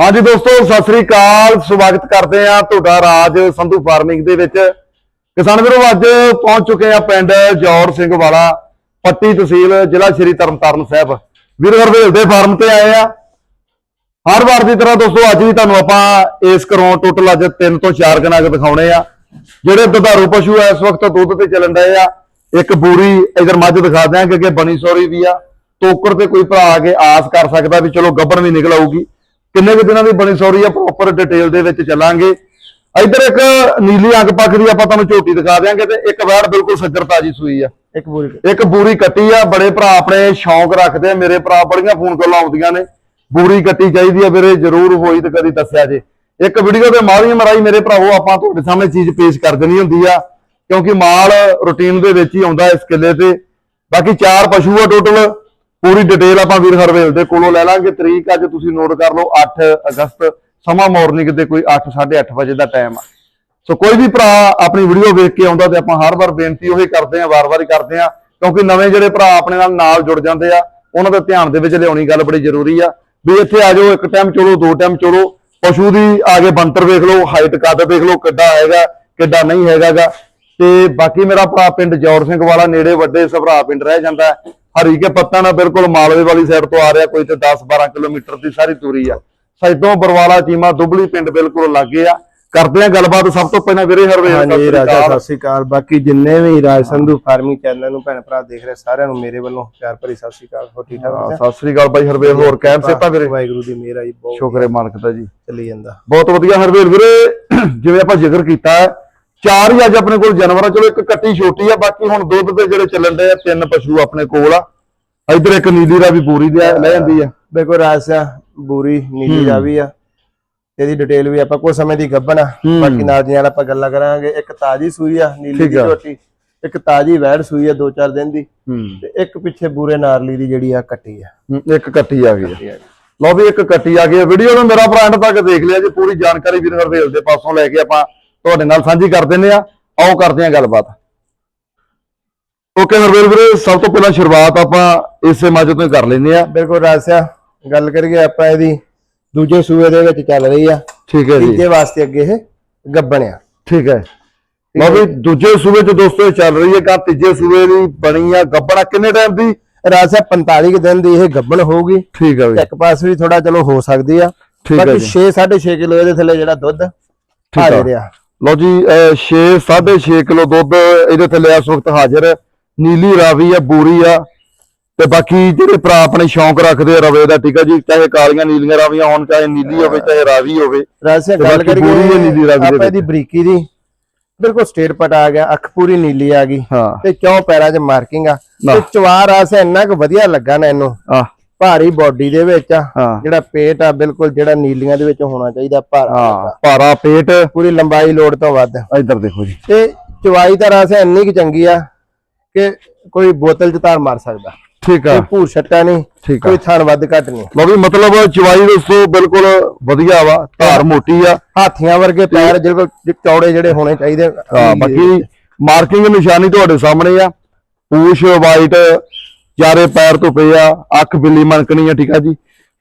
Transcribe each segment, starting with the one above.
ਹਾਂਜੀ ਦੋਸਤੋ, ਸਤਿ ਸ੍ਰੀ ਅਕਾਲ। ਸਵਾਗਤ ਕਰਦੇ ਆ ਤੁਹਾਡਾ ਰਾਜ ਸੰਧੂ ਫਾਰਮਿੰਗ ਦੇ ਵਿੱਚ। ਕਿਸਾਨ ਵੀਰੋ, ਅੱਜ ਪਹੁੰਚ ਚੁੱਕੇ ਆ ਪਿੰਡ ਜੌਰ ਸਿੰਘ ਵਾਲਾ, ਪੱਟੀ ਤਹਿਸੀਲ, ਜ਼ਿਲ੍ਹਾ ਸ਼੍ਰੀ ਤਰਨਤਾਰਨ ਸਾਹਿਬ। ਵੀਰੋ, ਹਰਵੇਲ ਦੇ ਫਾਰਮ ਤੇ ਆਏ ਆ ਹਰ ਵਾਰ ਦੀ ਤਰ੍ਹਾਂ ਦੋਸਤੋ, ਅੱਜ ਵੀ ਤੁਹਾਨੂੰ ਆਪਾਂ ਇਸ ਘਰੋਂ ਟੋਟਲ ਅੱਜ 3 ਤੋਂ 4 ਕਨਾਗ ਦਿਖਾਉਣੇ ਆ। ਜਿਹੜੇ ਦੁਧਾਰੂ ਪਸ਼ੂ ਆ, ਇਸ ਵਕਤ ਦੁੱਧ ਤੇ ਚੱਲਣ ਡਏ ਆ। ਇੱਕ ਬੂਰੀ ਇਧਰ ਮੱਝ ਦਿਖਾ ਦਿਆਂਗੇ ਕਿ ਬਣੀ ਸੋਰੀ ਵੀ ਆ। ਟੋਕਰ ਤੇ ਕੋਈ ਭਰਾ ਆ ਕੇ ਆਸ ਕਰ ਸਕਦਾ ਵੀ ਚਲੋ, ਗੱਬਣ ਵੀ ਨਿਕਲ ਆਊਗੀ। ਕਿੰਨੇ ਕੁ ਦਿਨਾਂ ਦੀ ਬਣੀ ਸੋਰੀ ਆ ਪ੍ਰੋਪਰ ਡਿਟੇਲ ਦੇ ਵਿੱਚ ਚੱਲਾਂਗੇ। ਇਧਰ ਇੱਕ ਨੀਲੀ ਅੰਗ ਪੱਖ ਦੀ ਆਪਾਂ ਤੁਹਾਨੂੰ ਝੋਟੀ ਦਿਖਾ ਦਿਆਂਗੇ ਤੇ ਇੱਕ ਵੈੜ ਬਿਲਕੁਲ ਸੱਜਰ ਤਾਜੀ ਸੂਈ ਆ। ਇੱਕ ਬੂਰੀ ਇੱਕ ਬੂਰੀ ਕੱਟੀ ਆ ਬੜੇ ਭਰਾ ਆਪਣੇ ਸ਼ੌਂਕ ਰੱਖਦੇ ਆ ਮੇਰੇ ਭਰਾ ਬੜੀਆਂ ਫੋਨ ਕਾਲਾਂ ਆਉਂਦੀਆਂ ਨੇ। ਬੂਰੀ ਕੱਟੀ ਚਾਹੀਦੀ ਆ ਵੀਰੇ ਜਰੂਰ ਹੋਈ ਤੇ ਕਦੀ ਦੱਸਿਆ ਜੇ। ਇੱਕ ਵੀਡੀਓ ਤੇ ਮਾਰੀ ਮਰਾਈ ਮੇਰੇ ਭਰਾਵੋ ਆਪਾਂ ਤੁਹਾਡੇ ਸਾਹਮਣੇ ਚੀਜ਼ ਪੇਸ਼ ਕਰ ਦੇਣੀ ਹੁੰਦੀ ਆ ਕਿਉਂਕਿ ਮਾਲ ਰੂਟੀਨ ਦੇ ਵਿੱਚ ਹੀ ਆਉਂਦਾ ਇਸ ਕਿੱਲੇ ਤੇ। ਬਾਕੀ ਚਾਰ ਪਸ਼ੂ ਆ ਟੋਟਲ ਪੂਰੀ ਡਿਟੇਲ ਆਪਾਂ ਵੀਰ ਹਰਵੇਲ ਦੇ ਕੋਲੋਂ ਲੈ ਲਾਂਗੇ। ਤਰੀਕ ਅੱਜ ਤੁਸੀਂ ਨੋਟ ਕਰ ਲਓ 8 ਅਗਸਤ, ਸਮਾਂ ਮਾਰਨਿੰਗ ਦੇ ਕੋਈ 8 8:30 ਵਜੇ ਦਾ ਟਾਈਮ ਆ। ਸੋ ਕੋਈ ਵੀ ਭਰਾ ਆਪਣੀ ਵੀਡੀਓ ਵੇਖ ਕੇ ਆਉਂਦਾ ਤੇ ਆਪਾਂ ਹਰ ਵਾਰ ਬੇਨਤੀ ਉਹੀ ਕਰਦੇ ਆ ਵਾਰ-ਵਾਰ ਹੀ ਕਰਦੇ ਆ, ਕਿਉਂਕਿ ਨਵੇਂ ਜਿਹੜੇ ਭਰਾ ਆਪਣੇ ਨਾਲ ਨਾਲ ਜੁੜ ਜਾਂਦੇ ਆ, ਉਹਨਾਂ ਦੇ ਧਿਆਨ ਦੇ ਵਿੱਚ ਲਿਆਉਣੀ ਗੱਲ ਬੜੀ ਜ਼ਰੂਰੀ ਆ। ਵੀ ਇੱਥੇ ਆ ਜਾਓ, ਇੱਕ ਟਾਈਮ ਚਲੋ, ਦੋ ਟਾਈਮ ਚਲੋ। ਪਸ਼ੂ ਦੀ ਆ ਕੇ ਬੰਤਰ ਵੇਖ ਲਓ ਹਾਈਟ ਕੱਦ ਵੇਖ ਲਓ, ਕਿੱਡਾ ਹੈਗਾ, ਕਿੱਡਾ ਨਹੀਂ ਹੈਗਾਗਾ। ਤੇ ਬਾਕੀ ਮੇਰਾ ਭਰਾ ਪਿੰਡ ਜੌਰ ਸਿੰਘ ਵਾਲਾ, ਨੇੜੇ ਵੱਡੇ ਸਭਰਾ ਪਿੰਡ ਰਹਿ ਜਾਂਦਾ। ਹੈ। ਹਰੀਕੇ ਪੱਤਾ ਨਾਲ ਬਿਲਕੁਲ ਮਾਲਵੇ ਵਾਲੀ ਸਾਈਡ ਤੋਂ ਆ ਰਿਹਾ ਕੋਈ ਤੇ 10 12 ਕਿਲੋਮੀਟਰ ਦੀ ਸਾਰੀ ਦੂਰੀ ਆ। ਸੈਦੋਂ ਬਰਵਾਲਾ ਚੀਮਾ ਦੁਬਲੀ ਪਿੰਡ ਬਿਲਕੁਲ ਲਾਗੇ ਆ। ਕਰਦੇ ਆ ਗੱਲਬਾਤ ਸਭ ਤੋਂ ਪਹਿਲਾਂ ਵੀਰੇ ਹਰਵੇਲ ਹਾਂਜੀ ਰਾਜਾ। ਸਤਿ ਸ਼੍ਰੀ ਅਕਾਲ। ਬਾਕੀ ਜਿੰਨੇ ਵੀ ਰਾਜ ਸੰਧੂ ਫਾਰਮਿੰਗ ਚੈਨਲ ਨੂੰ ਭੈਣ ਭਰਾ ਦੇਖ ਰਹੇ ਸਾਰਿਆਂ ਨੂੰ ਮੇਰੇ ਵੱਲੋਂ ਪਿਆਰ ਭਰੀ ਸਤਿ ਸ਼੍ਰੀ ਅਕਾਲ। ਹੋ ਠੀਕ ਠਾਕ ਸਤਿ ਸ੍ਰੀ ਅਕਾਲ ਬਾਈ ਹਰਵੇਲ। ਹੋਰ ਕਹਿਣ ਸੇਤਾ ਵੀਰੇ? ਵਾਹਿਗੁਰੂ ਦੀ ਮਿਹਰ ਆ ਜੀ ਬਹੁਤ ਸ਼ੁਕਰ ਮਾਲਕ ਦਾ ਜੀ। ਚੱਲੀ ਜਾਂਦਾ। ਬਹੁਤ ਵਧੀਆ ਹਰਵੇਲ ਵੀਰੇ। ਜਿਵੇਂ ਆਪਾਂ ਜ਼ਿਕਰ ਕੀਤਾ ਚਾਰ ਹੀ ਅੱਜ ਆਪਣੇ ਕੋਲ ਜਾਨਵਰ ਆ। ਚਲੋ ਇੱਕ ਕੱਟੀ ਛੋਟੀ ਆ ਬਾਕੀ ਹੁਣ ਦੁੱਧ ਦੇ ਜਿਹੜੇ ਚੱਲਣ ਦੇ ਆ ਤਿੰਨ ਪਸ਼ੂ ਆਪਣੇ ਕੋਲ ਆ। ਇਧਰ ਇੱਕ ਨੀਲੀ ਦਾ ਵੀ ਪੂਰੀ ਦੇ ਲੈ ਜਾਂਦੀ ਆ। ਦੇਖੋ ਰਾਜਾ ਬੂਰੀ ਨੀਲੀ ਦਾ ਵੀ ਆ। ਇਹਦੀ ਡਿਟੇਲ ਵੀ ਆਪਾਂ ਕੁਝ ਸਮੇਂ ਦੀ ਗੱਭਣ ਆ। ਬਾਕੀ ਨਾਲ ਦੀਆਂ ਆਪਾਂ ਗੱਲਾਂ ਕਰਾਂਗੇ। ਇੱਕ ਤਾਜੀ ਸੂਈ ਆ ਨੀਲੀ ਦੀ। ਝੋਟੀ ਇੱਕ ਤਾਜੀ ਵੈੜ ਸੂਈ ਆ ਦੋ ਚਾਰ ਦਿਨ ਦੀ। ਤੇ ਇੱਕ ਪਿੱਛੇ ਬੂਰੇ ਨਾਰਲੀ ਦੀ ਜਿਹੜੀ ਆ ਕੱਟੀ ਆ। ਇੱਕ ਕੱਟੀ ਆ ਗਈ ਆ। ਲਓ ਵੀ ਇੱਕ ਕੱਟੀ ਆ ਗਈ ਆ। ਵੀਡੀਓ ਨੂੰ ਮੇਰਾ ਭਰਾ ਐਂਡ ਤੱਕ ਦੇਖ ਲਿਆ ਜੀ ਪੂਰੀ ਜਾਣਕਾਰੀ ਵੀਰ ਹਰਵੇਲ ਦੇ ਪਾਸੋਂ ਲੈ ਕੇ ਆਪਾਂ ਤੁਹਾਡੇ ਨਾਲ ਸਾਂਝੀ ਕਰ ਦਿੰਦੇ ਆ ਆਓ ਕਰਦੇ ਆ ਗੱਲਬਾਤ। ਓਕੇ ਹਰਵੇਲ ਵੀਰੇ ਸਭ ਤੋਂ ਪਹਿਲਾਂ ਸ਼ੁਰੂਆਤ ਆਪਾਂ ਇਸੇ ਮੱਝ ਤੋਂ ਹੀ ਕਰ ਲੈਂਦੇ ਆ। ਬਿਲਕੁਲ ਰਾਜਾ ਗੱਲ ਕਰੀਏ ਆਪਾਂ ਇਹਦੀ ਦੂਜੇ ਸੂਏ ਦੇ ਵਿੱਚ ਚੱਲ ਰਹੀ ਆ। ਠੀਕ ਹੈ ਜੀ। ਤੀਜੇ ਵਾਸਤੇ ਅੱਗੇ ਇਹ ਗੱਬਣ ਆ। ਠੀਕ ਹੈ। ਲਓ ਵੀ ਦੂਜੇ ਸੂਬੇ ਚ ਦੋਸਤੋ ਇਹ ਚੱਲ ਰਹੀ ਹੈ ਕਾ ਤੀਜੇ ਸੂਬੇ ਦੀ ਬਣੀ ਆ ਗੱਬੜਾ ਕਿੰਨੇ ਟਾਈਮ ਦੀ? ਰਾਜਾ 45 ਕੁ ਦਿਨ ਦੀ ਇਹ ਗੱਬਣ ਹੋਊਗੀ। ਠੀਕ ਹੈ ਵੀ ਇੱਕ ਪਾਸ ਵੀ ਥੋੜਾ ਚਲੋ ਹੋ ਸਕਦੀ ਆ। ਠੀਕ ਹੈ ਬਾਕੀ ਜੀ। 6 6.5 ਕਿਲੋ ਇਹਦੇ ਥੱਲੇ ਜਿਹੜਾ ਦੁੱਧ ਆ। ਆ ਲਓ ਜੀ 6 6.5 ਕਿਲੋ ਦੁੱਧ ਇਹਦੇ ਥੱਲੇ ਇਸ ਵਕਤ ਹਾਜ਼ਰ। ਹੈ। ਨੀਲੀ ਰਾਵੀ ਆ ਬੂਰੀ ਆ। ਤੇ ਬਾਕੀ ਜਿਹੜੇ ਭਰਾ ਆਪਣੇ ਸ਼ੌਂਕ ਰੱਖਦੇ ਆ ਰਵੇ ਦਾ ਠੀਕ ਆ ਜੀ? ਚਾਹੇ ਕਾਲੀਆਂ ਨੀਲੀਆਂ ਰਾਵੀਆਂ ਹੋਣ ਚਾਹੇ ਨੀਲੀ ਹੋਵੇ ਚਾਹੇ ਰਾਵੀ ਹੋਵੇ। ਤੇ ਗੱਲ ਕਰੀਏ ਆਪਾਂ। ਇਹਦੀ ਬਰੀਕੀ ਦੀ। ਬਿਲਕੁਲ ਸਟੇਟ ਪਟ ਆ ਗਿਆ ਅੱਖ ਪੂਰੀ ਨੀਲੀ ਆ ਗਈ। ਤੇ ਕਿਉਂ ਪੈਰਾਂ 'ਚ ਮਾਰਕਿੰਗ ਆ। ਤੇ ਚਵਾਰ ਆਸੇ ਇੰਨਾ ਕੁ ਵਧੀਆ ਲੱਗਾ ਨਾ ਇਹਨੂੰ। ਭਾਰੀ ਬਾਡੀ ਦੇ ਵਿੱਚ ਆ। ਹਾਂ। ਜਿਹੜਾ ਪੇਟ ਆ ਬਿਲਕੁਲ ਜਿਹੜਾ ਨੀਲੀਆਂ ਦੇ ਵਿੱਚ ਹੋਣਾ ਚਾਹੀਦਾ ਭਾਰਾ ਹਾਂ ਭਾਰਾ ਪੇਟ। ਪੂਰੀ ਲੰਬਾਈ ਲੋੜ ਤੋਂ ਵੱਧ। ਇੱਧਰ ਦੇਖੋ ਜੀ। ਤੇ ਚਵਾਈ ਦਾ ਰਸ ਇੰਨੀ ਕਿ ਚੰਗੀ ਆ ਕਿ ਕੋਈ ਬੋਤਲ ਚ ਧਾਰ ਮਾਰ ਸਕਦਾ। ਠੀਕ ਆ। ਕੋਈ ਭੂਰ ਛੱਟਾ ਨਹੀਂ ਠੀਕ ਆ। ਕੋਈ ਥਣ ਵੱਧ ਘੱਟ ਨਹੀਂ। ਲਓ ਵੀ ਮਤਲਬ ਚਵਾਈ ਦੋਸਤੋ ਬਿਲਕੁਲ ਵਧੀਆ ਵਾ ਧਾਰ ਮੋਟੀ ਆ। ਹਾਥੀਆਂ ਵਰਗੇ ਪੈਰ ਜਿਹੜੇ ਚੌੜੇ ਜਿਹੜੇ ਹੋਣੇ ਚਾਹੀਦੇ ਹਾਂ ਬਾਕੀ ਮਾਰਕਿੰਗ ਨਿਸ਼ਾਨੀ ਤੁਹਾਡੇ ਸਾਹਮਣੇ ਆ। ਪੂਛ ਵਾਈਟ ਚਾਰੇ ਪੈਰ ਤੋਂ ਪਏ ਆ ਅੱਖ ਬਿੱਲੀ ਮਣਕਣੀ ਆ ਠੀਕ ਆ ਜੀ?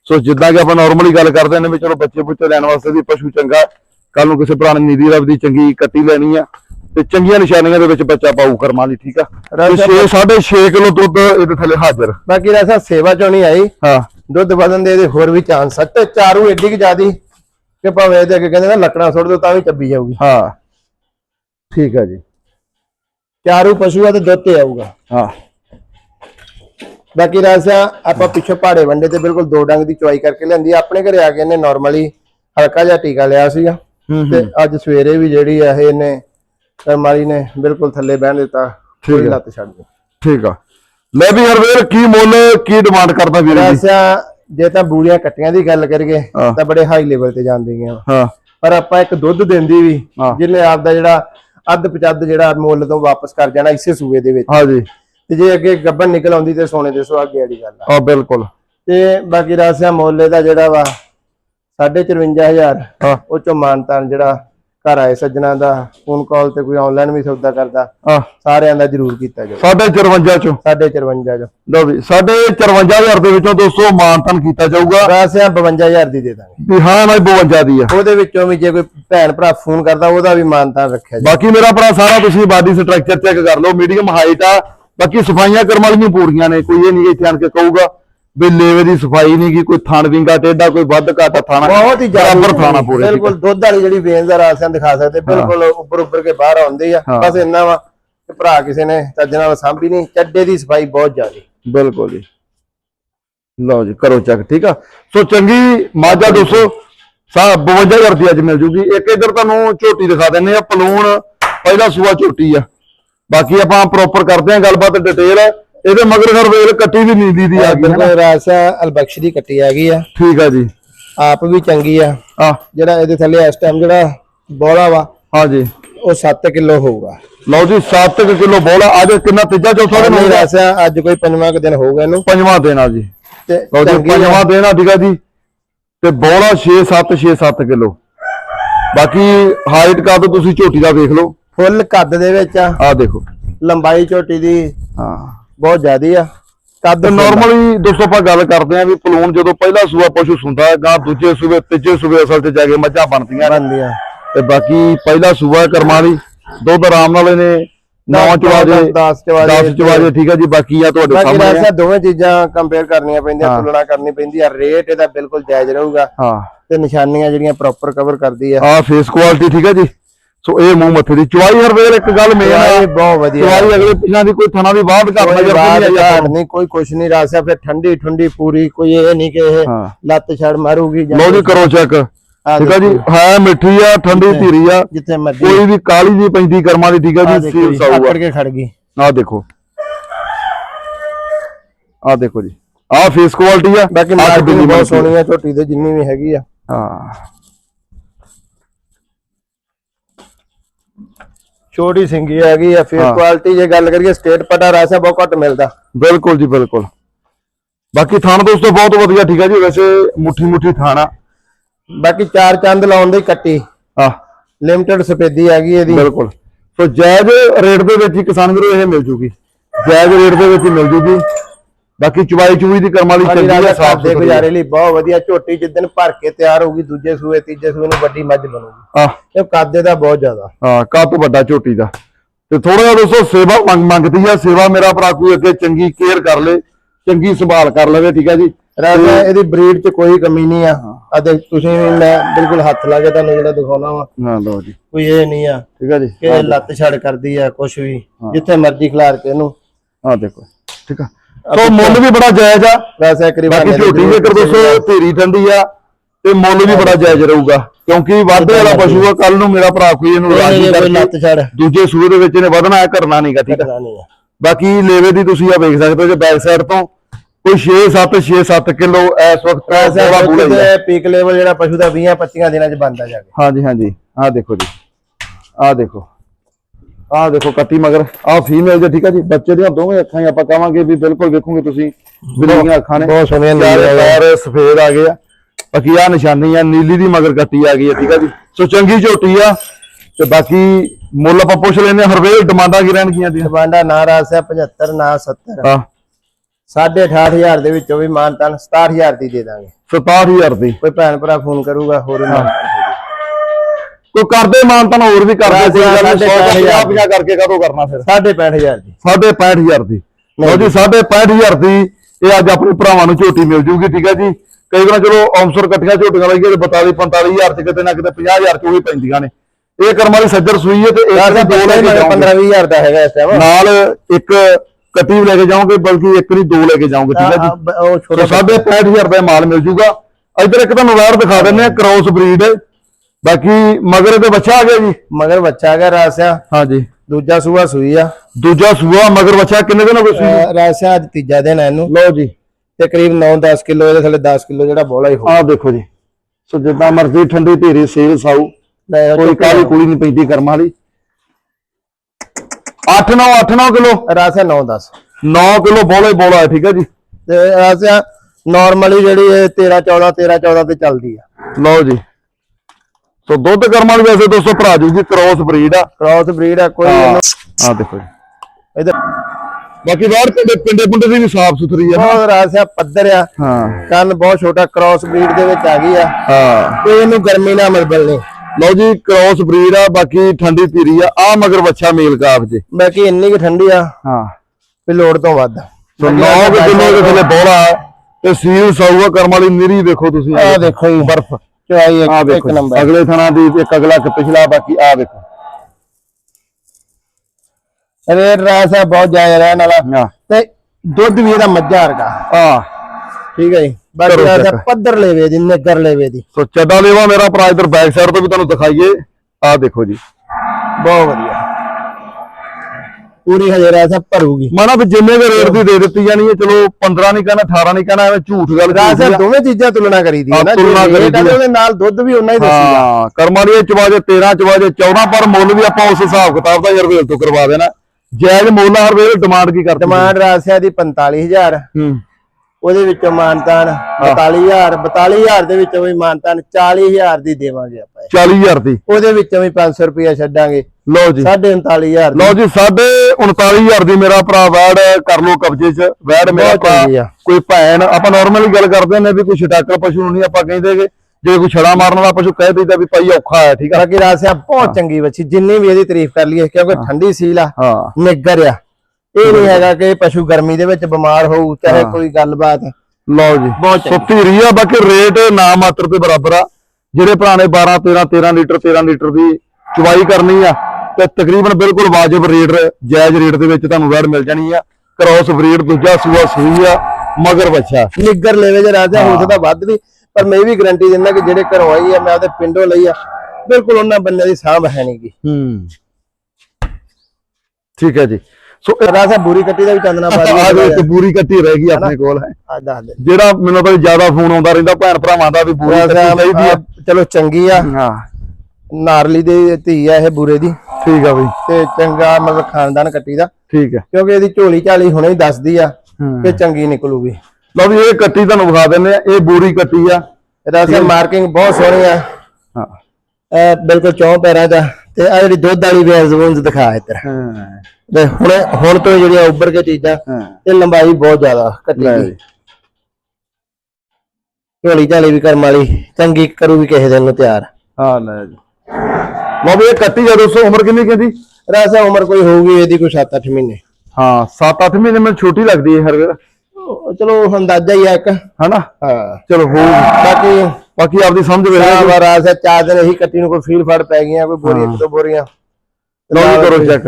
ਸੋ ਜਿੱਦਾਂ ਕਿ ਆਪਾਂ ਨਾਰਮਲੀ ਗੱਲ ਕਰਦੇ ਨੇ ਵੀ ਚਲੋ ਬੱਚੇ ਬੁੱਚੇ ਲੈਣ ਵਾਸਤੇ ਵੀ ਪਸ਼ੂ ਚੰਗਾ ਕੱਲ ਨੂੰ ਕਿਸੇ ਭਰਾ ਨੇ ਨੀਲੀ ਰਬ ਦੀ ਚੰਗੀ ਕੱਟੀ ਲੈਣੀ ਆ ਤੇ ਚੰਗੀਆਂ ਨਿਸ਼ਾਨੀਆਂ ਦੇ ਵਿੱਚ ਬੱਚਾ ਪਾਊ ਕਰਮਾਂ ਲਈ ਠੀਕ ਆ? ਰਾਜਾ 6 6.5 ਕਿਲੋ ਦੁੱਧ ਇਹਦੇ ਥੱਲੇ ਹਾਜ਼ਰ। ਬਾਕੀ ਰਸਾ ਸੇਵਾ ਚੋਂ ਨਹੀਂ ਆਈ। ਹਾਂ। ਦੁੱਧ ਵਧਣ ਦੇ ਇਹਦੇ ਹੋਰ ਵੀ ਚਾਂਸ ਤੇ ਚਾਰੂ ਏਡੀ ਕਿ ਜਿਆਦੀ ਕਿ ਭਾਵੇਂ ਇਹਦੇ ਅੱਗੇ ਕਹਿੰਦੇ ਨਾ ਲੱਕੜਾਂ ਸੁੱਟ ਦੋ ਤਾਂ ਵੀ ਚੱਬੀ ਜਾਊਗੀ। ਹਾਂ। ਠੀਕ ਆ ਜੀ। ਚਾਰੂ ਪਸ਼ੂ ਆ ਤੇ ਦੁੱਧ ਤੇ ਆਊਗਾ। ਹਾਂ। ਬਾਕੀ ਰਾਸਾ ਆਪਾਂ ਪਿੱਛੋਂ ਪਹਾੜੇ ਵੰਡੇ ਤੇ ਬਿਲਕੁਲ ਦੋ ਡੰਗ ਦੀ ਚੁਆਈ ਕਰਕੇ ਲੈਂਦੀ ਆਪਣੇ ਘਰੇ ਆ ਕੇ ਇਹਨੇ ਨਾਰਮਲੀ ਹਲਕਾ ਜਿਹਾ ਟੀਕਾ ਲਿਆ ਸੀਗਾ। ਤੇ ਅੱਜ ਸਵੇਰੇ ਵੀ ਜਿਹੜੀ ਆ ਇਹ ਇਹਨੇ ਕਰਮਾਲੀ ਨੇ ਬਿਲਕੁਲ ਥੱਲੇ ਬਹਿਣ ਦਿੱਤਾ ਕੋਈ। ਲੱਤ ਛੱਡ ਦੇ ਠੀਕ ਆ। ਲੈ ਵੀ ਹਰਵੇਰ ਕੀ ਮੁੱਲ ਕੀ ਡਿਮਾਂਡ ਕਰਦਾ ਵੀਰੇ ਜੀ? ਰਾਸਾ ਜੇ ਤਾਂ ਬੂਰੀਆਂ ਕੱਟੀਆਂ ਦੀ ਗੱਲ ਕਰੀਏ। ਤਾਂ ਬੜੇ ਹਾਈ ਲੈਵਲ ਤੇ ਜਾਂਦੀਆਂ। ਹਾਂ। ਪਰ ਆਪਾਂ ਇੱਕ ਦੁੱਧ ਦਿੰਦੀ ਵੀ। ਜਿਹਨੇ ਆਪਦਾ ਜਿਹੜਾ ਅੱਧ ਪਚੱਧ ਜਿਹੜਾ ਮੁੱਲ ਤੋਂ ਵਾਪਸ ਕਰ ਜਾਣਾ ਇਸੇ ਸੂਏ ਦੇ ਵਿੱਚ। ਹਾਂ ਜੀ ਤੇ ਜੇ ਅੱਗੇ ਗੱਬਨ ਨਿਕਲ ਆਉਂਦੀ ਤੇ ਸੋਨੇ ਦੇ ਸੁਹਾਗੇ ਵਾਲੀ ਗੱਲ ਆ। ਹਾਂ ਬਿਲਕੁਲ। ਤੇ ਬਾਕੀ ਰਾਸਿਆ ਮੁੱਲ ਇਹਦਾ ਜਿਹੜਾ ਵਾ 55000 ਹਾਂ। ਉਹ ਚੋਂ ਮਾਨਤਾਨ ਜਿਹੜਾ ਘਰ ਆਏ ਸੱਜਣਾ ਦਾ ਫੋਨ ਕਾਲ ਤੇ ਕੋਈ ਆਨਲਾਈਨ ਵੀ ਸੌਦਾ ਕਰਦਾ ਆ ਸਾਰਿਆਂ ਦਾ ਜ਼ਰੂਰ ਕੀਤਾ ਜਾਵੇ ਸਾਢੇ 54 ਚੋਂ? 54 ਜੋ ਲਓ ਵੀ ਸਾਢੇ 54000 ਦੇ ਵਿੱਚੋਂ ਦੋਸਤੋ ਮਾਨਤਨ ਕੀਤਾ ਜਾਊਗਾ। ਰਾਸਿਆ 52000 ਦੀ ਦੇ ਦਾਂਗੇ। ਵੀ ਹਾਂ ਨਾ 52 ਦੀ ਆ। ਉਹਦੇ ਵਿੱਚੋਂ ਵੀ ਜੇ ਕੋਈ ਭੈਣ ਭਰਾ ਫੋਨ ਕਰਦਾ ਉਹਦਾ ਵੀ ਮਾਨਤਾ ਰੱਖਿਆ ਜੀ ਬਾਕੀ ਮੇਰਾ ਭਰਾ ਸਾਰਾ ਤੁਸੀਂ ਬਾਡੀ ਸਟਰਕਚਰ ਚੈੱਕ ਕਰ ਲਓ ਮੀਡੀਅਮ ਹਾਈਟ ਆ ਬਾਕੀ ਸਫਾਈਆਂ ਕਰਮ ਵਾਲੀਆਂ ਪੂਰੀਆਂ ਨੇ ਕੋਈ ਇਹ ਨਹੀਂ ਇੱਥੇ ਆਣ ਕੇ ਕਹੂਗਾ ਵੀ ਲੇਵੇ ਦੀ ਸਫ਼ਾਈ ਨਹੀਂ ਗੀ ਕੋਈ ਥਣ ਵਿੰਗਾ ਟੇਡਾ ਕੋਈ ਵੱਧ ਘੱਟ ਥਾਣਾ ਬਹੁਤ ਹੀ ਬਰਾਬਰ ਥਾਣਾ ਪੂਰੇ ਬਿਲਕੁਲ ਦੁੱਧ ਵਾਲੀ ਜਿਹੜੀ ਵੇਨ ਦਾ ਰਾਸਿਆਂ ਦਿਖਾ ਸਕਦੇ ਬਿਲਕੁਲ ਉੱਪਰ ਉੱਪਰ ਕੇ ਬਾਹਰ ਆਉਂਦੇ ਆ। ਬਸ ਇੰਨਾ ਵਾ ਕਿ ਭਰਾ ਕਿਸੇ ਨੇ ਚੱਜ ਨਾਲ ਸਾਂਭੀ ਨਹੀਂ ਚੱਡੇ ਦੀ ਸਫ਼ਾਈ ਬਹੁਤ ਜ਼ਿਆਦੀ। ਬਿਲਕੁਲ ਜੀ। ਲਓ ਜੀ ਕਰੋ ਚੈੱਕ ਠੀਕ ਆ? ਸੋ ਚੰਗੀ ਮਾਝਾ ਦੋਸਤੋ ਸਾ 52000 ਦੀ ਅੱਜ ਮਿਲ ਜੂਗੀ। ਇੱਕ ਇਧਰ ਤੁਹਾਨੂੰ ਝੋਟੀ ਦਿਖਾ ਦਿੰਨੇ ਆ ਪਲੂਣ ਪਹਿਲਾ ਸੂਆ ਝੋਟੀ ਆ। ਬਾਕੀ ਆਪਾਂ ਪ੍ਰੋਪਰ ਕਰਦੇ ਆ ਗੱਲਬਾਤ ਡਿਟੇਲ ਇਹਦੇ ਮਗਰ ਹਰਵੇਲ ਕੱਟੀ ਵੀ ਨੀਂਦੀ ਦੀ ਆ ਗਈ ਹੈ ਰਾਸਿਆ ਅਲਬਖਸ਼ ਦੀ ਕੱਟੀ ਹੈਗੀ ਆ। ਠੀਕ ਆ ਜੀ। ਆਪ ਵੀ ਚੰਗੀ ਆ। ਆ ਜਿਹੜਾ ਇਹਦੇ ਥੱਲੇ ਇਸ ਟਾਈਮ ਜਿਹੜਾ ਬੋਲਾ ਵਾ ਹਾਂ ਜੀ ਉਹ 7 ਕਿਲੋ ਹੋਊਗਾ। ਲਓ ਜੀ 7 ਕਿਲੋ ਬੋਲਾ ਅੱਜ ਕਿੰਨਾ ਤੀਜਾ ਚੌਥਾ ਦਿਨ ਹੋ ਗਿਆ? ਰਾਸਿਆ ਅੱਜ ਕੋਈ ਪੰਜਵਾਂ ਦਿਨ ਹੋਊਗਾ ਇਹਨੂੰ। ਪੰਜਵਾਂ ਦਿਨ ਆ ਜੀ। ਤੇ ਲਓ ਜੀ ਆ। ਪੰਜਵਾਂ ਦਿਨ ਆ ਠੀਕ ਆ ਜੀ। ਤੇ ਬੋਲਾ 6 7 6 7 ਕਿਲੋ। ਬਾਕੀ ਹਾਈਟ ਕਾ ਤੋਂ ਤੁਸੀਂ ਝੋਟੀ ਦਾ ਵੇਖ ਲਓ। ਫੁੱਲ ਕੱਦ ਦੇ ਵਿੱਚ ਆ। ਆ ਦੇਖੋ। ਲੰਬਾਈ ਝੋਟੀ ਦੀ ਹਾਂ। ਬਹੁਤ ਜ਼ਿਆਦੀ ਆ। ਕੱਦ ਤੇ। ਨਾਰਮਲੀ ਦੋਸਤੋ ਆਪਾਂ ਗੱਲ ਕਰਦੇ ਆਂ ਵੀ ਪਲੂਣ ਜਦੋਂ ਪਹਿਲਾ ਸੂਆ ਪਸ਼ੂ ਸੁੰਦਾ ਗਾਂ ਦੂਜੇ ਸੂਬੇ ਤੀਜੇ ਸੂਬੇ ਅਸਲ 'ਚ ਜਾ ਕੇ ਮੱਝਾਂ ਬਣਦੀਆਂ ਬਣਦੀਆਂ। ਤੇ ਬਾਕੀ ਪਹਿਲਾ ਸੂਆ ਕਰਮਾਂ ਦੀ। ਦੁੱਧ ਆਰਾਮ ਨਾਲ ਇਹਨੇ 9 ਚਵਾਜੇ 10 ਚਵਾਜੇ 10 ਚਵਾਜੇ ਠੀਕ ਆ ਜੀ ਬਾਕੀ ਆ ਤੁਹਾਡੇ ਬਾਕੀ ਸਾਹਮਣੇ ਆ। ਰਾਸਿਆ ਦੋਵੇਂ ਚੀਜ਼ਾਂ ਕੰਪੇਅਰ ਕਰਨੀਆਂ ਪੈਂਦੀਆਂ ਹਾਂ। ਤੁਲਨਾ ਕਰਨੀ ਪੈਂਦੀ ਆ। ਰੇਟ ਇਹਦਾ ਬਿਲਕੁਲ ਜਾਇਜ਼ ਰਹੂਗਾ। ਹਾਂ। ਤੇ ਨਿਸ਼ਾਨੀਆਂ ਜਿਹੜੀਆਂ ਪ੍ਰੋਪਰ ਕਵਰ ਕਰਦੀ ਆ। ਆ ਫੇਸ ਕੁਆਲਿਟੀ ਠੀਕ ਹੈ ਜੀ। ਸੋ ਇਹ ਮੂੰਹ ਮੱਥੇ ਦੀ ਚੁਆਈ ਹਰਵੇਲ ਇੱਕ ਗੱਲ ਮੇਨ ਚਵਾਈ ਆ ਬਹੁਤ ਵਧੀਆ। ਚੁਆਈ ਅਗਲੇ ਪਿਛਾਂ ਦੀ ਕੋਈ ਥਣਾ ਦੀ ਬਾਤ ਕੋਈ ਨਜ਼ਰ ਨਹੀਂ ਨੂੰ। ਨਹੀਂ ਕੋਈ ਕੁਛ ਨਹੀਂ ਰਾਸਿਆ ਫਿਰ ਠੰਡੀ ਠੰਡੀ ਪੂਰੀ ਕੋਈ ਇਹ ਨਹੀਂ ਕਿ ਇਹ ਹਾਂ। ਲੱਤ ਛੜ ਮਾਰੂਗੀ ਜਾਂ ਲਓ ਜੀ ਕਰੋ ਚੈੱਕ ਠੀਕ ਹੈ ਜੀ। ਹੈ ਮਿੱਠੀ ਆ ਠੰਡੀ ਧੀਰੀ ਆ। ਜਿੱਥੇ ਮਰਜ਼ੀ। ਕੋਈ ਵੀ ਕਾਲੀ ਜੀ ਪੈਂਦੀ ਕਰਮਾਂ ਦੀ ਠੀਕ ਹੈ ਜੀ ਸੀਲ ਸਾਊ ਆਕੜ ਕੇ ਖੜ ਗਈ। ਆ ਆਹ ਦੇਖੋ। ਆ ਦੇਖੋ ਜੀ। ਆ ਫੇਸ ਕੁਆਲਿਟੀ ਆ। ਬਾਕੀ ਬਿੱਲੀ ਬਹੁਤ ਸੋਹਣੀ ਆ ਝੋਟੀ ਦੇ ਜਿੰਨੀ ਵੀ ਹੈਗੀ ਆ। ਹਾਂ। ਛੋਟੀ ਸਿੰਗੀ ਹੈਗੀ ਆ ਫਿਰ। ਕੁਆਲਿਟੀ ਜੇ ਗੱਲ ਕਰੀਏ ਸਟੇਟ ਪਟਾ ਰਾਸਿਆ ਬਹੁਤ ਘੱਟ ਮਿਲਦਾ। ਬਿਲਕੁਲ ਜੀ ਬਿਲਕੁਲ। ਬਾਕੀ ਥਾਣ ਦੋਸਤੋ ਬਹੁਤ ਵਧੀਆ ਠੀਕ ਹੈ ਜੀ। ਵੈਸੇ ਮੁੱਠੀ ਮੁੱਠੀ ਥਾਣਾ। ਬਾਕੀ ਚਾਰ ਚੰਦ ਲਾਉਣ ਦੀ ਕੱਟੀ। ਆ ਲਿਮਟਿਡ ਸਫੇਦੀ ਹੈਗੀ ਇਹਦੀ। ਬਿਲਕੁਲ। ਸੋ ਜਾਇਜ਼ ਰੇਟ ਦੇ ਵਿੱਚ ਹੀ ਕਿਸਾਨ ਵੀਰੋ ਇਹ ਮਿਲ ਜੂਗੀ। ਜਾਇਜ਼ ਰੇਟ ਦੇ ਵਿੱਚ ਹੀ ਮਿਲ ਜੂਗੀ। ਬਾਕੀ ਚੁਵਾਈ ਚੁਈ ਦੀ ਕਰਮ ਵਾਲੀ ਚੰਗੀ ਆ ਸਾਫ਼ ਦੇ ਗੁਜ਼ਾਰੇ ਲਈ ਬਹੁਤ ਵਧੀਆ ਝੋਟੀ ਜਿੱਦਨ ਭਰ ਕੇ ਤਿਆਰ ਹੋਊਗੀ ਦੂਜੇ ਸੂਏ ਤੀਜੇ ਸੂਏ ਨੂੰ ਵੱਡੀ ਮੱਝ ਬਣੂਗੀ। ਆ ਇਹ ਕਾਦੇ ਦਾ ਬਹੁਤ ਜ਼ਿਆਦਾ। ਹਾਂ ਕੱਦ ਵੱਡਾ ਝੋਟੀ ਦਾ। ਤੇ ਥੋੜਾ ਜਿਹਾ ਦੋਸਤੋ ਸੇਵਾ ਮੰਗ ਮੰਗਦੀ ਆ ਸੇਵਾ ਮੇਰਾ ਭਰਾ ਕੋਈ ਅੱਗੇ ਚੰਗੀ ਕੇਅਰ ਕਰ ਲੇ ਚੰਗੀ ਸੰਭਾਲ ਕਰ ਲਵੇ ਠੀਕ ਆ ਜੀ। ਰਾਜਾ ਇਹਦੀ ਬਰੀਡ 'ਚ ਕੋਈ ਕਮੀ ਨਹੀਂ ਆ। ਆ ਦੇਖ ਤੁਸੀਂ ਵੀ ਮੈਂ ਬਿਲਕੁਲ ਹੱਥ ਲਾ ਕੇ ਤੁਹਾਨੂੰ ਜਿਹੜਾ ਦਿਖਾਉਣਾ ਵਾ। ਹਾਂ ਲਓ ਜੀ। ਕੋਈ ਇਹ ਨਹੀਂ ਆ ਠੀਕ ਆ ਜੀ। ਕਿ ਲੱਤ ਛੜ ਕਰਦੀ ਆ ਕੁਛ ਵੀ ਜਿੱਥੇ ਮਰਜ਼ੀ ਖਿਲਾਰ ਕੇ ਇਹਨੂੰ। ਆ ਦੇਖੋ ਠੀਕ ਆ। ਸੋ ਮੁੱਲ ਵੀ ਬੜਾ ਜਾਇਜ਼ ਆ। ਵੈਸੇ ਕਰੀਬ ਬਾਕੀ ਝੋਟੀ ਜੇਕਰ ਦੋਸਤੋ ਧੀਰੀ ਠੰਡੀ ਆ ਤੇ ਮੁੱਲ ਵੀ ਬੜਾ ਜਾਇਜ਼ ਰਹੂਗਾ। ਕਿਉਂਕਿ ਵਾਧੇ ਵਾਲਾ ਪਸ਼ੂ ਆ ਕੱਲ ਨੂੰ ਮੇਰਾ ਭਰਾ ਕੋਈ ਇਹਨੂੰ ਰਾਜੀ ਕਰਕੇ ਦੂਜੇ ਸੂਏ ਦੇ ਵਿੱਚ ਇਹਨੇ ਵਧਣਾ ਕਰਨਾ ਨਹੀਂਗਾ ਠੀਕ ਆ? ਆ। ਬਾਕੀ ਲੇਵੇ ਦੀ ਤੁਸੀਂ ਆ ਵੇਖ ਸਕਦੇ ਹੋ ਜੇ ਬੈਕ ਸਾਈਡ ਤੋਂ ਕੋਈ 6 7 6 7 ਕਿਲੋ ਇਸ ਵਕਤ ਬੂਲਾ ਹੀ ਆ। ਪੀਕ ਲੈਵਲ ਜਿਹੜਾ ਪਸ਼ੂ ਦਾ 20 25 ਦਿਨਾਂ 'ਚ ਬਣਦਾ ਜਾ ਕੇ। ਹਾਂਜੀ ਹਾਂਜੀ। ਆਹ ਦੇਖੋ ਜੀ। ਆਹ ਦੇਖੋ। ਆਹ ਦੇਖੋ ਕੱਟੀ ਮਗਰ ਆਹ ਫੀਮੇਲ ਜੇ ਠੀਕ ਆ ਜੀ? ਬੱਚੇ ਦੀਆਂ ਦੋਵੇਂ ਅੱਖਾਂ ਹੀ ਆਪਾਂ ਕਹਾਂਗੇ ਵੀ ਬਿਲਕੁਲ ਵੇਖੋਗੇ ਤੁਸੀਂ ਬਿੱਲੀਆਂ ਅੱਖਾਂ ਨੇ। ਬਹੁਤ ਸੋਹਣੀਆਂ ਨੀਲੀਆਂ ਪੈਰ ਸਫੇਦ ਆ ਗਏ ਆ। ਬਾਕੀ ਆ ਨਿਸ਼ਾਨੀ ਆ ਨੀਲੀ ਦੀ ਮਗਰ ਕੱਟੀ ਆ ਗਈ ਆ ਠੀਕ ਆ ਜੀ? ਸੋ ਚੰਗੀ ਝੋਟੀ ਆ ਤੇ ਬਾਕੀ ਮੁੱਲ ਆਪਾਂ ਪੁੱਛ ਲੈਨੇ ਹਰਵੇਲ ਡਿਮਾਂਡਾਂ ਕੀ ਰਹਿਣਗੀਆਂ ਦੀਆਂ ਬਾਂਡਾ ਨਾ ਰਾਸਿਆ 75 ਨਾ 70 ਆ 68000 ਦੇ ਵਿੱਚੋਂ ਵੀ ਮਾਨਤਾਨ 67000 ਦੀ ਦੇ ਦਾਂਗੇ। 67000 ਦੀ। ਕੋਈ ਭੈਣ ਭਰਾ ਫੋਨ ਕਰੂਗਾ ਹੋਰ ਮਾਨ ਕੋਈ ਕਰਦੇ ਮਾਨ ਤਾਂ ਹੋਰ ਵੀ ਕਰਦੇ ਕੋਈ ਗੱਲ ਨਹੀਂ ਪੰਜ 100 ਹਜ਼ਾਰ 50 ਕਰਕੇ ਕਦੋਂ ਕਰਨਾ ਫਿਰ? 65000 ਦੀ ਸਾਢੇ 65000 ਦੀ। ਲਓ ਜੀ ਸਾਢੇ 65000 ਦੀ ਇਹ ਅੱਜ ਆਪਣੇ ਭਰਾਵਾਂ ਨੂੰ ਝੋਟੀ ਮਿਲ ਜੂਗੀ ਠੀਕ ਹੈ ਜੀ? ਕਈ ਵਾਰ ਚਲੋ ਔਂਸਰ ਇਕੱਠੀਆਂ ਝੋਟੀਆਂ ਲਾਈਏ ਤੇ 42 45000 ਚ ਕਿਤੇ ਨਾ ਕਿਤੇ 50000 ਚ ਵੀ ਪੈਂਦੀਆਂ ਨੇ। ਇਹ ਕਰਮ ਵਾਲੀ ਸੱਜਰ ਸੂਈ ਹੈ ਤੇ ਇੱਕ ਦੀ ਦੋ ਲੈ ਕੇ ਜਾਓਗੇ। 15 20000 ਦਾ ਹੈਗਾ ਇਸ ਟਾਈਮ ਨਾਲ ਇੱਕ ਕੱਟੀ ਵੀ ਲੈ ਕੇ ਜਾਓਗੇ ਬਲਕਿ ਇੱਕ ਨਹੀਂ ਦੋ ਲੈ ਕੇ ਜਾਓਗੇ ਠੀਕ ਹੈ ਜੀ? ਉਹ ਸੋ ਛੋਟਾ ਸਾਢੇ 65000 ਦਾ ਮਾਲ ਮਿਲ ਜੂਗਾ। ਇੱਧਰ ਇੱਕ ਤੁਹਾਨੂੰ ਵਾਰ ਦਿਖਾ ਦਿੰਦੇ ਆ ਕ੍ਰੋਸ ਬਰੀਡ ਬਾਕੀ ਮਗਰ ਇਹਦੇ ਬੱਚਾ ਆ ਗਿਆ ਜੀ? ਮਗਰ ਬੱਚਾ ਹੈਗਾ ਰਾਸਿਆ ਹਾਂਜੀ। ਦੂਜਾ ਸੂਆ ਸੂਈ ਆ। ਦੂਜਾ ਸੂਆ ਮਗਰ ਬੱਚਾ ਕਿੰਨੇ ਦਿਨ ਹੋ ਗਏ ਸੂਈ ਰਾਸਿਆ ਅੱਜ ਤੀਜਾ ਦਿਨ ਹੈ ਇਹਨੂੰ। ਲਓ ਜੀ। ਤੇ ਕਰੀਬ 9-10 ਕਿਲੋ ਇਹਦੇ ਥੱਲੇ 10 ਕਿਲੋ ਜਿਹੜਾ ਬੋਲਾ ਹੀ ਹੋ ਆਹ ਦੇਖੋ ਜੀ। ਸੋ ਜਿੱਦਾਂ ਮਰਜ਼ੀ ਠੰਡੀ ਧੀਰੀ ਸੇਲ ਸਾਊ। ਕੋਈ ਕਾਲੀ ਕੁਲੀ ਨਹੀਂ ਪੈਂਦੀ ਕਰਮਾਂ ਵਾਲੀ। 8 9 8 9 ਕਿਲੋ? ਰਾਸਿਆ 9-10 9 ਕਿਲੋ ਬੋਲੇ ਬੋਲਾ ਠੀਕ ਹੈ ਜੀ। ਤੇ ਰਾਸਿਆ ਨਾਰਮਲੀ ਜਿਹੜੀ ਇਹ 13 14 13 14 ਤੇ ਚੱਲਦੀ ਆ। ਲਓ ਜੀ। ਸੋ ਦੁੱਧ ਕਰਮ ਵਾਲੀ ਵੈਸੇ ਦੋਸਤੋ ਭਰਾ ਜੂਗੀ ਕ੍ਰੋਸ ਬਰੀਡ ਆ। ਕ੍ਰਾਸ ਬਰੀਡ ਆ ਕੋਈ ਇਹਨੂੰ ਆ ਦੇਖੋ ਜੀ। ਇਧਰ ਬਾਕੀ ਬਾਹਰ ਪਿੰਡੇ ਪਿੰਡੇ ਪੁੰਡੇ ਦੀ ਵੀ ਸਾਫ਼ ਸੁਥਰੀ ਆ ਬਹੁਤ ਰਾਸਿਆ ਪੱਧਰ ਆ। ਹਾਂ। ਕੰਨ ਬਹੁਤ ਛੋਟਾ ਕ੍ਰਾਸ ਬਰੀਡ ਦੇ ਵਿੱਚ ਆ ਗਈ ਆ। ਹਾਂ। ਤੇ ਇਹਨੂੰ ਗਰਮੀ ਨਾ ਮਿਲਬਲ ਨਹੀਂ। ਲਓ ਜੀ ਕ੍ਰੋਸ ਬਰੀਡ ਆ ਬਾਕੀ ਠੰਡੀ ਧੀਰੀ ਆ। ਆ ਮਗਰ ਬੱਚਾ ਮੇਲ ਕਾਫ ਜੇ। ਬਾਕੀ ਇੰਨੀ ਕਿ ਠੰਡੀ ਆ ਹਾਂ। ਵੀ ਲੋੜ ਤੋਂ ਵੱਧ। ਸੋ 9 ਕਿਲੋ ਦੇ ਥੱਲੇ ਬੋਲਾ ਤੇ ਸੀਲ ਸਾਊਆ ਕਰਮ ਵਾਲੀ ਨਿਰੀ ਵੇਖੋ ਤੁਸੀਂ। ਆ ਦੇਖੋ ਜੀ। ਬਰਫ। ਚਵਾਈ ਆ ਇੱਕ ਇੱਕ ਵੇਖੋ ਨੰਬਰ ਅਗਲੇ ਥਣਾ ਦੀ ਇੱਕ ਅਗਲਾ ਇੱਕ ਪਿਛਲਾ ਬਾਕੀ ਆ ਵੇਖੋ। ਰੇਟ ਰਾਸਿਆ ਬਹੁਤ ਜਾਇਜ਼ ਰਹਿਣ ਵਾਲਾ। ਤੇ ਦੁੱਧ ਵੀ ਇਹਦਾ ਮੱਝਾ ਵਰਗਾ। ਆ ਠੀਕ ਹੈ ਜੀ। ਬਾਕੀ check। ਪੱਧਰ ਲੈਵੇ ਦੀ ਨਿੱਗਰ ਲੈਵੇ ਦੀ ਸੋ ਚੱਡਾ ਲੇਵਾ ਮੇਰਾ ਭਰਾ ਇਧਰ ਬੈਕ ਸਾਈਡ ਤੋਂ ਵੀ ਤੁਹਾਨੂੰ ਦਿਖਾਈਏ। ਆ ਦੇਖੋ ਜੀ। ਬਹੁਤ ਵਧੀਆ। ਪੂਰੀ ਹਜੇ ਰਾਸਿਆ ਭਰੂਗੀ। ਮਾਨਾ ਵੀ ਜਿੰਨੇ ਦੇ ਰੇਟ ਦੀ ਦੇ ਦਿੱਤੀ ਜਾਣੀ ਹੈ ਚਲੋ 15 ਨਹੀਂ ਕਹਿਣਾ 18 ਨਹੀਂ ਕਹਿਣਾ ਐਵੇਂ ਝੂਠ ਗੱਲ ਆ। ਦੋਵੇਂ ਚੀਜ਼ਾਂ ਤੁਲਨਾ ਕਰੀਦੀ ਹੈ ਹਾਂ, ਨਾ ਤੁਲਨਾ ਆ ਆ। ਉਹਦੇ ਨਾਲ ਦੁੱਧ ਵੀ ਉਨਾ ਹੀ ਦੱਸੀ ਹਾਂ ਕਰਮ ਵਾਲੀ ਇਹ ਚਵਾਜੇ 13 ਚਵਾਜੇ 14 ਪਰ ਮੁੱਲ ਵੀ ਆਪਾਂ ਉਸ ਹਿਸਾਬ ਕਿਤਾਬ ਦਾ ਹਰਵੇਲ ਤੋਂ ਕਰਵਾ ਦੇਣਾ। ਜਾਇਜ਼ ਮੁੱਲ ਆ ਹਰਵੇਲ ਡਿਮਾਂਡ ਕੀ ਕਰਦੀ ਡਿਮਾਂਡ ਰਾਸਿਆ ਦੀ 45000 ਹੂੰ। ਉਹਦੇ ਵਿੱਚੋਂ ਮਾਨਤਾਨ 42000 42000 ਦੇ ਵਿੱਚੋਂ ਵੀ ਮਾਨਤਾਨ 40000 ਦੀ ਦੇਵਾਂਗੇ ਆਪਾਂ 40000 ਦੀ। ਉਹਦੇ ਵਿੱਚੋਂ ਵੀ 500 ਰੁਪਇਆ ਛੱਡਾਂਗੇ। ਲਓ ਜੀ। 39000 ਦੀ। ਲਓ ਜੀ ਸਾਢੇ 39000 ਦੀ ਮੇਰਾ ਭਰਾ ਵੈੜ ਕਰ ਲੋ ਕਬਜ਼ੇ 'ਚ। ਵੈੜ ਮੇਰਾ। ਕੋਈ ਭੈਣ ਆਪਾਂ ਨਾਰਮਲੀ ਗੱਲ ਕਰਦੇ ਨੇ ਵੀ ਕੋਈ ਛਟਾਕਰ ਪਸ਼ੂ ਨੂੰ ਨਹੀਂ ਆਪਾਂ ਕਹਿੰਦੇਗੇ ਜੇ ਕੋਈ ਛੜਾ ਮਾਰਨ ਵਾਲਾ ਪਸ਼ੂ ਕਹਿ ਦਈਦਾ ਵੀ ਭਾਈ ਔਖਾ ਹੈ ਠੀਕ ਆ। ਬਾਕੀ ਰਾਸਿਆ ਬਹੁਤ ਚੰਗੀ ਬੱਚੀ ਜਿੰਨੀ ਵੀ ਇਹਦੀ ਤਾਰੀਫ ਕਰ ਲਈਏ ਕਿਉਂਕਿ ਠੰਡੀ ਸੀਲ ਆ ਹਾਂ। ਨਿੱਗਰ ਆ। ਇਹ ਨਹੀਂ ਹੈਗਾ ਕਿ ਪਸ਼ੂ ਗਰਮੀ ਦੇ ਵਿੱਚ ਬਿਮਾਰ ਹੋਊ ਚਾਹੇ ਕੋਈ ਗੱਲਬਾਤ। ਲਓ ਜੀ। ਸੁੱਤੀ ਰਹੀ ਆ ਬਾਕੀ ਰੇਟ ਨਾ ਮਾਤਰ ਦੇ ਬਰਾਬਰ ਆ। ਜਿਹੜੇ ਨੇ 12 13 13 ਲੀਟਰ 13 ਲੀਟਰ ਦੀ ਚਵਾਈ ਕਰਨੀ ਆ ਤੇ ਤਕਰੀਬਨ ਬਿਲਕੁਲ ਵਾਜਬ ਰੇਟ ਜਾਇਜ਼ ਰੇਟ ਦੇ ਵਿੱਚ ਤੁਹਾਨੂੰ ਵੈੜ ਮਿਲ ਜਾਣੀ ਆ। ਕ੍ਰੋਸ ਬਰੀਡ ਦੂਜਾ ਸੂਆ ਸੂਈ ਆ ਮਗਰ ਬੱਚਾ ਨਿੱਗਰ ਲੈਵੇ ਜੇ ਰਾਸਿਆ ਹੋ। ਸਕਦਾ ਵੱਧ ਵੀ ਪਰ ਮੈਂ ਵੀ ਗਾਰੰਟੀ ਦਿੰਦਾ ਕਿ ਜਿਹੜੇ ਘਰੋਂ ਆਈ ਆ ਮੈਂ ਉਹਦੇ ਪਿੰਡੋਂ ਲਈ ਆ ਬਿਲਕੁਲ ਉਹਨਾਂ ਬੰਦਿਆਂ ਦੀ ਸਾਂਭ ਹੈ ਨਹੀਂਗੀ ਹੂੰ। ਠੀਕ ਹੈ ਜੀ। ਸੋ ਰਾਸਿਆ ਬੂਰੀ ਕੱਟੀ ਦਾ ਵੀ ਚਾਨਣਾ ਪਾ ਆ ਦਈਏ। ਇੱਕ ਪੂਰੀ ਕੱਟੀ ਰਹਿ ਗਈ ਆਪਣੇ ਕੋਲ ਹੈ। ਆ ਦੱਸ ਦੇ। ਜਿਹੜਾ ਮੈਨੂੰ ਤਾਂ ਜ਼ਿਆਦਾ ਫੋਨ ਆਉਂਦਾ ਰਹਿੰਦਾ ਭੈਣ ਭਰਾਵਾਂ ਦਾ ਵੀ ਪੂਰੀ ਕੱਟੀ ਚਾਹੀਦੀ ਆ। ਚਲੋ ਚੰਗੀ ਆ। ਹਾਂ। ਨਾਰਲੀ ਦੀ ਧੀ ਆ ਇਹ ਬੂਰੇ ਦੀ। ਠੀਕ ਆ ਬਈ। ਤੇ ਚੰਗਾ ਮਤਲਬ ਖਾਨਦਾਨ ਕੱਟੀ ਦਾ। ਠੀਕ ਹੈ ਕਿਉਂਕਿ ਇਹਦੀ ਝੋਲੀ ਝਾਲੀ ਹੁਣੇ ਹੀ ਦੱਸਦੀ ਆ। ਕਿ ਚੰਗੀ ਨਿਕਲੂਗੀ। ਲਓ ਵੀ ਇਹ ਕੱਟੀ ਤੁਹਾਨੂੰ ਵਿਖਾ ਦਿੰਦੇ ਆ ਇਹ ਬੂਰੀ ਕੱਟੀ ਆ। ਇਹਦਾ ਮਾਰਕਿੰਗ ਬਹੁਤ ਸੋਹਣੀ ਆ। ਹਾਂ। ਇਹ ਬਿਲਕੁਲ ਚੌਂ ਪੈਰਾਂ ਦਾ ਤੇ ਆ ਜਿਹੜੀ ਦੁੱਧ ਵਾਲੀ ਵੇਜ਼ ਵੂੰਜ ਦਿਖਾ ਇੱਧਰ। ਹਾਂ। ਤੇ ਹੁਣ ਹੁਣ ਤੋਂ ਜਿਹੜੀਆਂ ਉੱਭਰ ਕੇ ਚੀਜ਼ਾਂ ਹਾਂ। ਤੇ ਲੰਬਾਈ ਬਹੁਤ ਜ਼ਿਆਦਾ ਕੱਟੀ ਲੈ ਦੀ ਜੀ। ਝੋਲੀ ਝਾਲੀ ਵੀ ਕਰਮ ਵਾਲੀ ਚੰਗੀ ਕਰੂਗੀ ਕਿਸੇ ਦਿਨ ਨੂੰ ਤਿਆਰ। ਹਾਂ ਲੈ ਜੀ। ਲਓ ਵੀ ਇਹ ਕੱਟੀ ਆ ਦੋਸਤੋ ਉਮਰ ਕਿੰਨੀ ਕਹਿੰਦੀ? ਰਾਸਾ ਉਮਰ ਕੋਈ ਹੋਊਗੀ ਇਹਦੀ ਕੋਈ 7-8 ਮਹੀਨੇ। ਹਾਂ 7-8 ਮਹੀਨੇ ਮੈਨੂੰ ਛੋਟੀ ਲੱਗਦੀ ਹੈ ਹਰ ਵੇਲੇ। ਚਲੋ ਅੰਦਾਜ਼ਾ ਹੀ ਆ ਇੱਕ। ਹਨਾ? ਹਾਂ। ਚਲੋ ਹੋਊਗੀ। ਬਾਕੀ ਬਾਕੀ ਆਪਦੀ ਸਮਝ ਵੇਖ ਆ ਲਓ ਵਾਰ ਰਾਸਾ ਚਾਰ ਦਿਨ ਇਹੀ ਕੱਟੀ ਨੂੰ ਕੋਈ ਫੀਲ ਫੜ ਪੈ ਗਈਆਂ ਕੋਈ ਬੋਰੀ ਇੱਕ ਦੋ ਬੋਰੀਆਂ। ਲਓ ਜੀ ਕਰੋ ਚੈੱਕ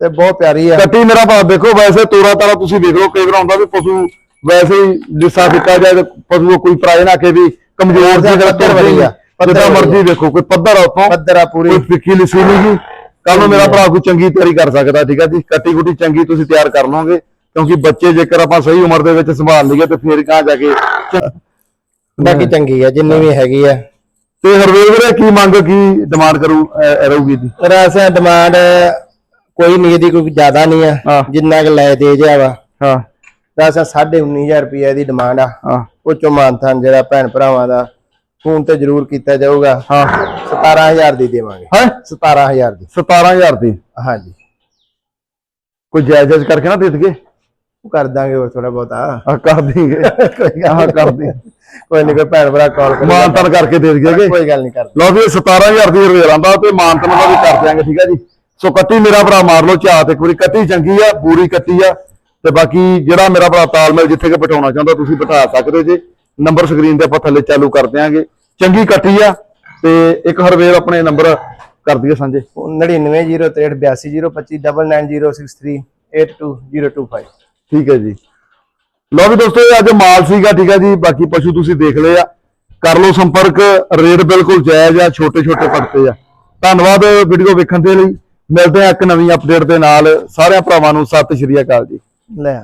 ਤੇ ਬਹੁਤ ਪਿਆਰੀ ਆ। ਕੱਟੀ ਮੇਰਾ ਭਾਅ ਦੇਖੋ ਵੈਸੇ ਤੋਰਾ ਤਾਰਾ ਤੁਸੀਂ ਦੇਖ ਲਓ ਕਈ ਵਾਰ ਆਉਂਦਾ ਵੀ ਪਸ਼ੂ ਵੈਸੇ ਹੀ ਜਿਸਾ ਦਿੱਤਾ ਜਾਏ ਤੇ ਪਸ਼ੂ ਕੋਈ ਪ੍ਰਾਇ ਨਾ ਕੇ ਵੀ ਕਮਜ਼ੋਰ ਦੀ ਜਿਹੜਾ ਪੱਧਰ ਵਾਲੀ ਆ, ਜਿੱਦਾਂ ਮਰਜ਼ੀ ਦੇਖੋ ਕੋਈ ਪੱਧਰ ਆ ਉਤੋਂ ਪੱਧਰ ਆ ਪੂਰੀ। ਕੋਈ ਫਿੱਕੀ ਲਿਸੀ ਨਹੀਂ ਗੀ ਕੱਲ ਨੂੰ ਮੇਰਾ ਭਰਾ ਕੋਈ ਚੰਗੀ ਤਿਆਰੀ ਕਰ ਸਕਦਾ ਠੀਕ ਹੈ ਜੀ? ਕੱਟੀ ਕੁੱਟੀ ਚੰਗੀ ਤੁਸੀਂ ਤਿਆਰ ਕਰ ਲਓਗੇ ਕਿਉਂਕਿ ਬੱਚੇ ਜੇਕਰ ਆਪਾਂ ਸਹੀ ਉਮਰ ਦੇ ਵਿੱਚ ਸੰਭਾਲ ਲਈਏ ਤੇ ਫਿਰ ਕਹਾਂ ਜਾ ਕੇ ਬਾਕੀ ਚੰਗੀ ਆ ਜਿੰਨੀ ਵੀ ਹੈਗੀ ਆ। ਤੇ ਹਰਵੇਲ ਵੀਰੇ ਕੀ ਮੰਗ ਕੀ ਡਿਮਾਂਡ ਕਰੂ ਅਹ, ਰਹੂਗੀ ਜੀ ਰਾਸਾ ਡਿਮਾਂਡ ਕੋਈ ਨਹੀਂ ਇਹਦੀ ਕੋਈ ਜ਼ਿਆਦਾ ਨਹੀਂ ਹਾਂ। ਆ ਜਿੰਨਾ ਕਿ ਲੈ ਦੇ ਜਾ ਵਾ। ਹਾਂ। ਰਾਸਾ 19500 ਰੁਪਏ ਦੀ ਡਿਮਾਂਡ ਆ। ਹਾਂ। ਉਹ ਚੋਂ ਮਾਨਥਾਨ ਜਿਹੜਾ ਭੈਣ ਭਰਾਵਾਂ ਦਾ ਫੋਨ ਤੇ ਜ਼ਰੂਰ ਕੀਤਾ ਜਾਊਗਾ। ਹਾਂ। 17000 ਦੀ ਦੇਵਾਂਗੇ। ਹੈ? 17000 ਦੀ। 17000 ਦੀ? ਹਾਂਜੀ। ਕੋਈ ਜਾਇਜ਼ ਜਾਇਜ਼ ਕਰਕੇ ਨਾ ਦੇ ਦਈਏ? ਉਹ ਕਰ ਦਾਂਗੇ ਹੋਰ ਥੋੜਾ ਬਹੁਤਾ। ਆ ਕਰ ਦੇਂਗੇ ਆਹ ਕਰ ਦੇ ਕੋਈ ਨਹੀਂ ਕੋਈ ਭੈਣ ਭਰਾ ਕਾਲ ਕਰੇ ਮਾਨਤਨ ਕਰਕੇ ਦੇ ਦਈਏਗੇ ਕੋਈ ਗੱਲ ਨਹੀਂ ਕਰ ਲਓ ਵੀ ਇਹ 17000 ਦੀ ਰੇਲ ਆਂਦਾ ਤੇ ਮਾਨਤਨ ਦਾ ਵੀ ਕਰ ਦਿਆਂਗੇ ਠੀਕ ਹੈ ਜੀ? ਸੋ ਕੱਟੀ ਮੇਰਾ ਭਰਾ ਮਾਰ ਲਓ ਝਾਤ ਇੱਕ ਵਾਰੀ। ਕੱਟੀ ਚੰਗੀ ਆ ਪੂਰੀ ਕੱਟੀ ਆ। ਤੇ ਬਾਕੀ ਜਿਹੜਾ ਮੇਰਾ ਭਰਾ ਤਾਲਮੇਲ ਜਿੱਥੇ ਕਿ ਬਿਠਾਉਣਾ ਚਾਹੁੰਦਾ ਤੁਸੀਂ ਬਿਠਾ ਸਕਦੇ ਜੇ। ਨੰਬਰ ਸਕਰੀਨ ਤੇ ਆਪਾਂ ਥੱਲੇ ਚਾਲੂ ਕਰ ਦਿਆਂਗੇ। ਚੰਗੀ ਕੱਟੀ ਆ ਤੇ ਇੱਕ ਹਰਵੇਲ ਆਪਣੇ ਨੰਬਰ ਕਰ ਦਈਏ ਸਾਂਝੇ। 9903829906382025 ਠੀਕ ਹੈ ਜੀ। ਲਓ ਵੀ ਦੋਸਤੋ, ਇਹ ਅੱਜ ਮਾਲ ਸੀਗਾ, ਠੀਕ ਹੈ ਜੀ। ਬਾਕੀ ਪਸ਼ੂ ਤੁਸੀਂ ਦੇਖ ਲਏ ਆ। ਕਰ ਲਓ ਸੰਪਰਕ, ਰੇਟ ਬਿਲਕੁਲ ਜਾਇਜ਼ ਆ ਛੋਟੇ ਛੋਟੇ ਪੜਤੇ ਆ। ਧੰਨਵਾਦ ਵੀਡੀਓ ਵੇਖਣ ਦੇ ਲਈ। ਮਿਲਦੇ ਆ ਇੱਕ ਨਵੀਂ ਅਪਡੇਟ ਦੇ ਨਾਲ। ਸਾਰਿਆਂ ਭਰਾਵਾਂ ਨੂੰ ਸਤਿ ਸ਼੍ਰੀ ਅਕਾਲ ਜੀ। ਲੈ